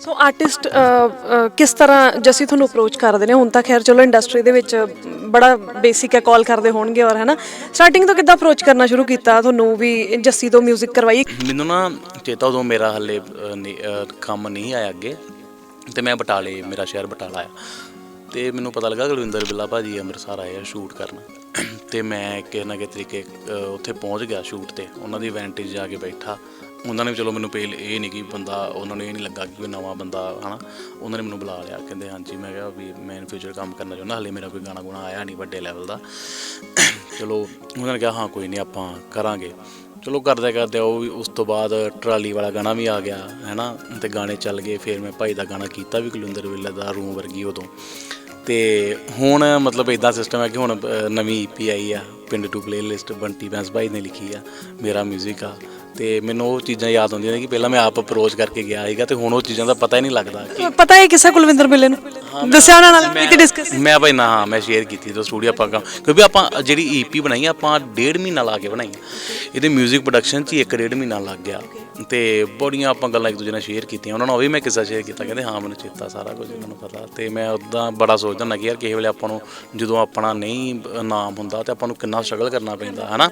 ਸੋ artist uh, uh, ਕਿਸ ਤਰ੍ਹਾਂ ਜਸੀ ਤੁਹਾਨੂੰ ਅਪਰੋਚ ਕਰਦੇ ਨੇ? ਹੁਣ ਤਾਂ ਖੈਰ ਚਲੋ ਇੰਡਸਟਰੀ ਦੇ ਵਿੱਚ ਬੜਾ ਬੇਸਿਕ ਹੈ ਕਾਲ ਕਰਦੇ ਹੋਣਗੇ ਔਰ, ਹੈਨਾ? ਸਟਾਰਟਿੰਗ ਤੋਂ ਕਿੱਦਾਂ ਅਪਰੋਚ ਕਰਨਾ ਸ਼ੁਰੂ ਕੀਤਾ? ਤੁਹਾਨੂੰ ਵੀ ਜੱਸੀ ਤੋਂ 뮤직 ਕਰਵਾਈ? ਮੈਨੂੰ ਨਾ ਚੇਤਾ ਉਦੋਂ ਮੇਰਾ ਹੱਲੇ ਕੰਮ ਨਹੀਂ ਆਇਆ ਅੱਗੇ। ਤੇ ਮੈਂ ਬਟਾਲੇ, ਮੇਰਾ ਸ਼ਹਿਰ ਬਟਾਲਾ ਆ। ਤੇ ਮੈਨੂੰ ਪਤਾ ਲੱਗਾ ਕੁਲਵਿੰਦਰ ਬਿੱਲਾ ਭਾਜੀ ਅੰਮ੍ਰਿਤਸਰ ਆਏ ਆ ਸ਼ੂਟ ਕਰਨ। ਤੇ ਮੈਂ ਕਿਸੇ ਨਾ ਕਿਸੇ ਤਰੀਕੇ ਉੱਥੇ ਪਹੁੰਚ ਗਿਆ ਸ਼ੂਟ ਤੇ। ਉਹਨਾਂ ਦੀ ਇਵੈਂਟ 'ਚ ਜਾ ਕੇ ਬੈਠਾ। ਉਹਨਾਂ ਨੇ ਵੀ ਚਲੋ ਮੈਨੂੰ ਪਹਿਲ ਇਹ ਨਹੀਂ ਕਿ ਬੰਦਾ, ਉਹਨਾਂ ਨੂੰ ਇਹ ਨਹੀਂ ਲੱਗਾ ਕਿ ਕੋਈ ਨਵਾਂ ਬੰਦਾ, ਹਨਾ। ਉਹਨਾਂ ਨੇ ਮੈਨੂੰ ਬੁਲਾ ਲਿਆ। ਕਹਿੰਦੇ, ਹਾਂਜੀ। ਮੈਂ ਕਿਹਾ ਵੀ ਮੈਂ ਇਨ ਫਿਊਚਰ ਕੰਮ ਕਰਨਾ ਚਾਹੁੰਦਾ। ਹਲੇ ਮੇਰਾ ਕੋਈ ਗਾਣਾ ਗੁਣਾ ਆਇਆ ਨਹੀਂ ਵੱਡੇ ਲੈਵਲ ਦਾ। ਚਲੋ, ਉਹਨਾਂ ਨੇ ਕਿਹਾ, ਹਾਂ, ਕੋਈ ਨਹੀਂ ਆਪਾਂ ਕਰਾਂਗੇ। ਚਲੋ, ਕਰਦੇ ਕਰਦੇ ਉਹ ਵੀ ਉਸ ਤੋਂ ਬਾਅਦ ਟਰਾਲੀ ਵਾਲਾ ਗਾਣਾ ਵੀ ਆ ਗਿਆ, ਹੈਨਾ। ਤੇ ਗਾਣੇ ਚੱਲ ਗਏ। ਫਿਰ ਮੈਂ ਭਾਈ ਦਾ ਗਾਣਾ ਕੀਤਾ ਵੀ ਕੁਲਿੰਦਰ ਵੇਲੇ ਦਾ ਰੂਮ ਵਰਗੀ ਉਦੋਂ। ਤੇ ਹੁਣ ਮਤਲਬ ਇਦਾਂ ਸਿਸਟਮ ਹੈ ਕਿ ਹੁਣ ਅ, ਨਵੀਂ ਈਪੀ ਆਈ ਆ ਪਿੰਡ ਟੂ ਪਲੇਲਿਸਟ ਬੰਟੀ ਬੈਂਸ ਭਾਈ ਨੇ ਲਿਖੀ ਆ ਮੇਰਾ 뮤직 ਆ। ਤੇ ਮੈਨੂੰ ਉਹ ਚੀਜ਼ਾਂ ਯਾਦ ਆਉਂਦੀਆਂ ਨੇ ਕਿ ਪਹਿਲਾਂ ਮੈਂ ਆਪ ਅਪਰੋਚ ਕਰਕੇ ਗਿਆ ਸੀਗਾ ਤੇ ਹੁਣ ਉਹ ਚੀਜ਼ਾਂ ਦਾ ਪਤਾ ਹੀ ਨਹੀਂ ਲੱਗਦਾ ਕਿ ਪਤਾ ਹੈ ਕਿਸੇ ਕੁਲਵਿੰਦਰ ਬਿੱਲੇ ਨੂੰ? ਦੱਸਿਆ ਉਹਨਾਂ ਨਾਲ ਵੀ ਡਿਸਕਸ ਮੈਂ ਭਾਈ ਨਾ ਹਾਂ ਮੈਂ ਸ਼ੇਅਰ ਕੀਤੀ ਤੇ ਸਟੂਡੀਓ ਆਪਾਂ ਕੰਮ ਕਿਉਂਕਿ ਆਪਾਂ ਜਿਹੜੀ ਈਪੀ ਬਣਾਈ ਆ, ਆਪਾਂ ਡੇਢ ਮਹੀਨਾ ਲਾ ਕੇ ਬਣਾਈ ਆ। ਇਹਦੇ 뮤직 ਪ੍ਰੋਡਕਸ਼ਨ 'ਚ ਹੀ ਇੱਕ ਡੇਢ ਮਹੀਨਾ ਲੱਗ ਗਿਆ। ਤੇ ਬੜੀਆਂ ਆਪਾਂ ਗੱਲਾਂ ਇੱਕ ਦੂਜੇ ਨਾਲ ਸ਼ੇਅਰ ਕੀਤੀਆਂ। ਉਹਨਾਂ ਨੂੰ ਉਹ ਵੀ ਮੈਂ ਕਿੱਸਾ ਸ਼ੇਅਰ ਕੀਤਾ ਕਹਿੰਦੇ ਹਾਂ ਮੈਨੂੰ ਚੇਤਾ ਸਾਰਾ ਕੁਝ ਇਹਨਾਂ ਨੂੰ ਪਤਾ। ਤੇ ਮੈਂ ਉਦਾਂ ਬੜਾ ਸੋਚਦਾ ਹੁੰਦਾ ਕਿ ਯਾਰ ਕਿਸੇ ਵੇਲੇ ਆਪਾਂ ਨੂੰ ਜਦੋਂ ਆਪਣਾ ਨਹੀਂ ਨਾਮ ਹੁੰਦਾ ਤੇ ਆਪਾਂ ਨੂੰ ਕਿੰਨਾ ਸਟਰਗਲ ਕਰਨਾ ਪੈਂਦਾ ਹਨਾ?